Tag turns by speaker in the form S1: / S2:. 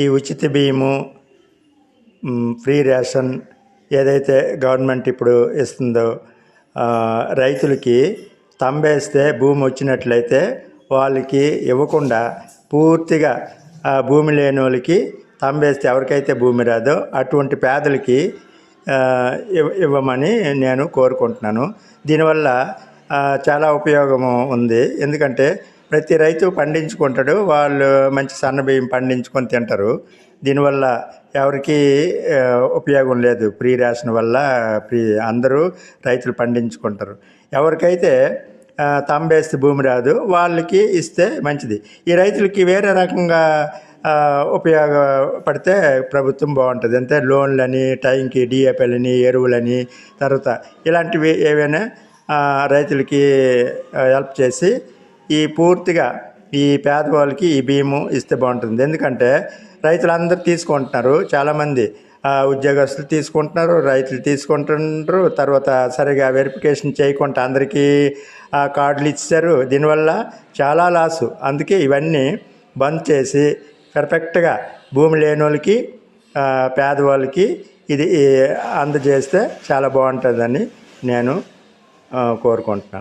S1: ఈ ఉచిత బియ్యము ఫ్రీ రేషన్ ఏదైతే గవర్నమెంట్ ఇప్పుడు ఇస్తుందో రైతులకి తంబేస్తే భూమి వచ్చినట్లయితే వాళ్ళకి ఇవ్వకుండా పూర్తిగా ఆ భూమి లేని వాళ్ళకి తంబేస్తే ఎవరికైతే భూమి రాదో అటువంటి పేదలకి ఇవ్వమని నేను కోరుకుంటున్నాను. దీనివల్ల చాలా ఉపయోగము ఉంది. ఎందుకంటే ప్రతి రైతు పండించుకుంటాడు వాళ్ళు మంచి సన్నబియ్యం పండించుకొని తింటారు. దీనివల్ల ఎవరికి ఉపయోగం లేదు. ఫ్రీ రేషన్ వల్ల ప్రీ అందరూ రైతులు పండించుకుంటారు. ఎవరికైతే తంబేస్తే భూమి రాదు వాళ్ళకి ఇస్తే మంచిది. ఈ రైతులకి వేరే రకంగా ఉపయోగపడితే ప్రభుత్వం బాగుంటుంది. అంటే లోన్లని టైంకి డిఏపీలని ఎరువులని తర్వాత ఇలాంటివి ఏవైనా రైతులకి హెల్ప్ చేసి ఈ పూర్తిగా ఈ పేదవాళ్ళకి ఈ బియ్యము ఇస్తే బాగుంటుంది. ఎందుకంటే రైతులందరూ తీసుకుంటున్నారు చాలామంది ఉద్యోగస్తులు తీసుకుంటున్నారు రైతులు తీసుకుంటున్నారు తర్వాత సరిగా వెరిఫికేషన్ చేయకుండా అందరికీ ఆ కార్డులు ఇచ్చారు. దీనివల్ల చాలా లాసు అందుకే ఇవన్నీ బంద్ చేసి పర్ఫెక్ట్గా భూమి లేని వాళ్ళకి పేదవాళ్ళకి ఇది అందజేస్తే చాలా బాగుంటుందని నేను కోరుకుంటున్నాను.